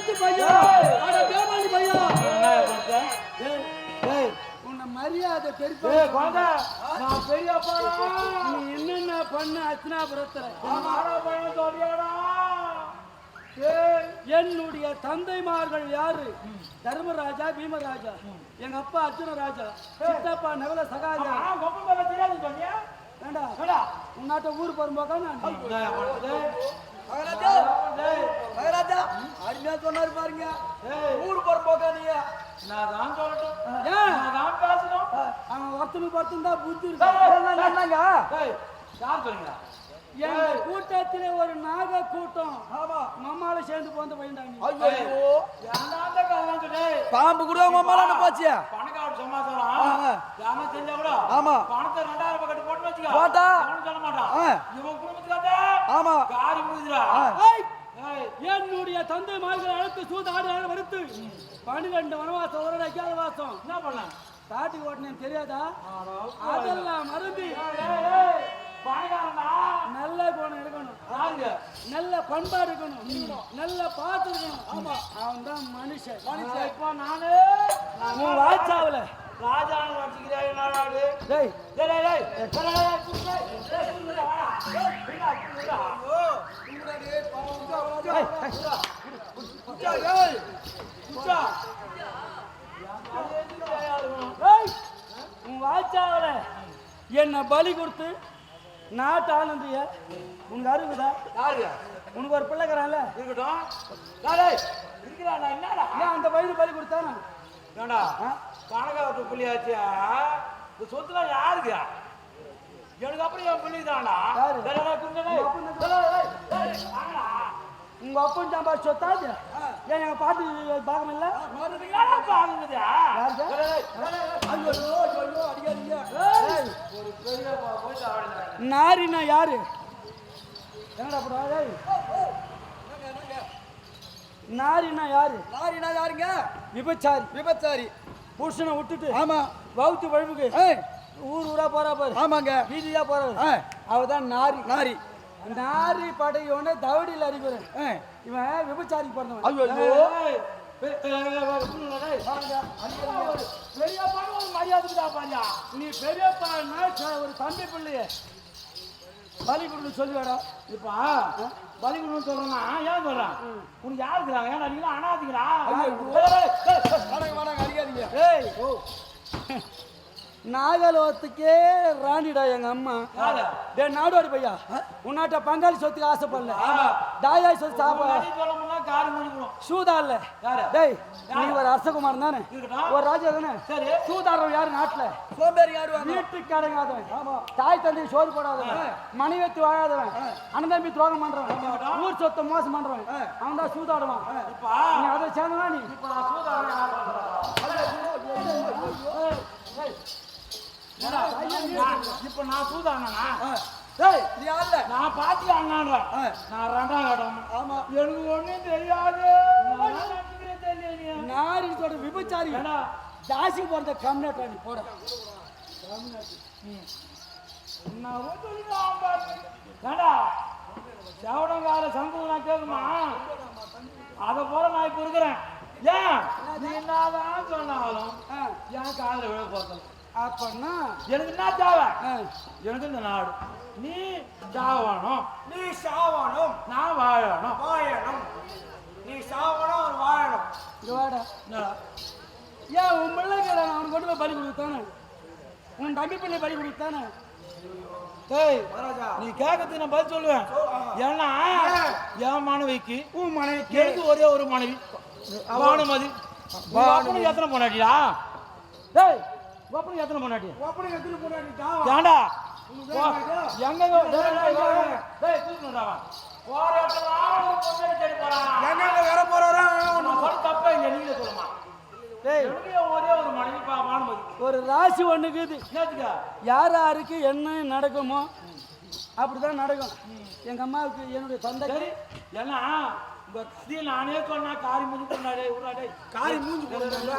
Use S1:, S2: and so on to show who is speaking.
S1: பட்டத்து பையா அட பேமானி பையா
S2: என்ன பண்ற?
S1: ஏய், ஏய், உன்னை மரியாதை பெருப்பா.
S2: ஏய், குழந்தை, நான் பெரியப்பாடா.
S1: நீ என்னென்ன பண்ண அச்சனாபுரத்துல
S2: பையன்
S1: என்னுடைய தந்தைமார்கள் யாரு? தர்மராஜா பீமராஜா. எங்க அப்பா அர்ஜுனராஜா சித்தப்பா நவல சகாஜா
S2: நான் கொப்பன் மேல தெரியாதுன்னு சொன்னியா?
S1: வேண்டா
S2: ஏடா?
S1: உன்னாட்ட ஊர் போகும்போக்கா நான்
S3: மகாராஜா அருமையா சொன்னாரு பாருங்க ஊர் போற போக்கா நீங்க
S2: நான் தான் சொல்லட்டும். நான் தான் பேசணும்.
S1: அவன் ஒருத்தனுக்கு ஒருத்தன் தான் புத்தி
S2: யார் சொன்னீங்க?
S1: எங்க கூட்டத்திலே ஒரு நாக கூட்டம் மம்மால சேர்ந்து போந்த பையன்டாங்க
S3: ஐயோ? பாம்பு கூட அம்மால போச்சு
S2: பணக்கார சமாச்சாரம்.
S3: ஆ.
S2: யாருன்னா தெரிஞ்சா கூட
S3: ஆமா.
S2: பணத்தை ரெண்டாயிரம் ரூபாய் கட்டி போட்டுன்னு வச்சுக்க.
S3: போட்டா.
S2: சொல்ல மாட்டான். இவன் குடும்பத்துக்காக
S3: ஆமா
S2: காரி முடிஞ்சுடா.
S1: என்னுடைய தந்தை மார்கள் அழைத்து சூதாடு வருத்து பன்னிரெண்டு வனவாசம் ஒரு அடிக்காத வாசம்
S2: என்ன பண்ணலாம்?
S1: காட்டுக்கு ஓட்டினேன் தெரியாதா? அதெல்லாம்
S2: பணக்காரன்டா.
S1: நல்ல குணம் இருக்கணும்? நல்ல பண்பாடு இருக்கணும் நல்ல பாத்து இருக்கணும். ஆமா. அவன் தான் மனுஷன்.
S2: நான் இப்போ நானு ராஜான்னு வச்சுக்கிறேன் என்னடா இது?
S1: டேய்.
S2: டேய், டேய், டேய். டேய், டேய், டேய், குடுடா. டேய், குடுடா, வாடா. டேய், குடுடா, குடுடா. குடுடா. அது எதுக்கு தேவையாகும்?
S1: ஏய், உன் வாய்ச்சாவல என்ன பலி கொடுத்து நாட்டு ஆனந்திய உனக்கு அறிவுதா
S2: யாரு?
S1: உனக்கு ஒரு பிள்ளைக்கிறான்ல
S2: இருக்கட்டும். இருக்கிறானா, என்னடா?
S1: ஏன் அந்த வயது பலி கொடுத்தானா
S2: ஏண்டா? பணக்காரத்து புள்ளியாச்சியா? இந்த சொத்துலாம் யாருக்கு? எனக்கு அப்புறம் என் புள்ளி.
S1: யாரு?
S2: டேய்.
S1: உங்க அப்பன் ஜாம்பா சொத்தாது ஏன் எங்க பாட்டு பாகம் இல்ல
S2: என்னடா பாக்குறது?
S1: நாரினா யாரு? என்னடா நாரினா யாரு?
S3: லாரினா யாருங்க
S1: விபச்சாரி.
S3: விபச்சாரி
S1: புருஷனை விட்டுட்டு
S3: ஆமா.
S1: வவுத்து
S3: ஏய்.
S1: ஊர் ஊரா போறா பாரு.
S3: ஆமாங்க.
S1: வீதியா போறாரு
S3: ஆ
S1: அவதான் நாரி.
S3: லாரி
S1: நாரி படையோட தவடியில் அறிவுறேன் இவன் விபச்சாரிக்கு பிறந்தவன்.
S3: ஐயோ
S2: பாரியா
S1: நீ பெரியப்பா ஒரு தம்பி பிள்ளைய பலி கொடுத்து சொல்லுவாடா
S2: இப்ப பலி கொடுன்னு சொல்றேன்னா ஏன் சொல்றேன் உனக்கு யாரு இருக்கிறாங்க ஏன்னா நீங்க அனாதிக்கிறா
S3: வாடகை வாடகை அடிக்காதீங்க
S1: ஏய் நாகலோகத்துக்கே ராணிடா எங்க அம்மா.
S2: யாரு?
S1: டே நாடோடி பையா. உன்னாட்ட பங்காளி சொத்துக்கு ஆசைப்படல. தாயாய் சொத்து சாப்பிட. சூதா இல்ல.
S2: யாரு?
S1: டேய் நீ ஒரு அரசகுமாரன் தானே. ஒரு ராஜா தானே?
S2: சரி.
S1: சூதாடுறவன் யாரு நாட்டுல?
S3: சோம்பேறி ஆடுவாங்க
S1: வீட்டுக்கு அடங்காதவன் ஆமா. தாய் தந்தை சோறு போடாதவன். மனைவி வாழாதவன். அண்ணன் துரோகம் பண்றவன். ஊர் சொத்தை மோசம் பண்றவன். அவன் தான் சூதாடுவான். நீ அதை சேர்ந்தவா நீ?
S2: இப்ப நான்
S3: டேய் இது யாருல?
S2: நான் பாத்தி அண்ணான்றேன் நான் ரெண்டாம் இடம்.
S3: ஆமா.
S2: எனக்கு ஒண்ணும் தெரியாது. நான்
S1: சொல்ற விபச்சாரி? ஜாசி போறத கம்னாட்டா நீ போட.
S2: நான் வந்து சொல்லிடுவான் பாரு. ஏண்டா செவடங்கார சங்கு நான் கேட்குமா அதை போல நான் இப்ப இருக்கிறேன். ஏன்? நீ என்னதான் சொன்னாலும் என் காதுல விழ போறது
S1: அப்பன்னா
S2: எனக்கு என்ன தேவை? எனக்கு இந்த நாடு. நீ சாவணும்.
S3: நீ சாவணும்.
S2: நான் வாழணும்.
S3: வாழணும். நீ சாவணும் அவர் வாழணும்.
S1: இங்க வாடா? ஏன் உன் பிள்ளைக்கு நான் அவனுக்கு கொண்டு போய் பலி கொடுத்தானே? உன் தம்பி பிள்ளை பலி கொடுத்தானே?
S2: ஏய் நீ கேட்கறதுக்கு நான் பதில் சொல்லுவேன். ஏன்னா என் மனைவிக்கு
S1: உன் மனைவி
S2: எனக்கு ஒரே ஒரு மனைவி. அப்பனுக்கு எத்தனை பொண்டாட்டியா டேய் அப்பனுக்கு எத்தனை பொண்டாட்டி?
S1: அப்படி எடுத்துட்டு போனாடி
S2: ஏண்டா எங்க பொண்டாட்டி
S3: எங்க வர போறாரா
S2: தப்பே இல்லை நீங்களே சொல்லுமா. ஒரே
S1: ராசி ஒண்ணுக்குது.
S2: என்னத்துக்க?
S1: யார் யாருக்கு என்ன நடக்குமோ அப்படிதான் நடக்கும். எங்க அம்மாவுக்கு என்னுடைய தந்தை
S2: ஏன்னா உங்க கதையை நானே சொன்னா காரி முடிஞ்சு கொண்டாடே
S3: காரி மூஞ்சி போடுறாங்க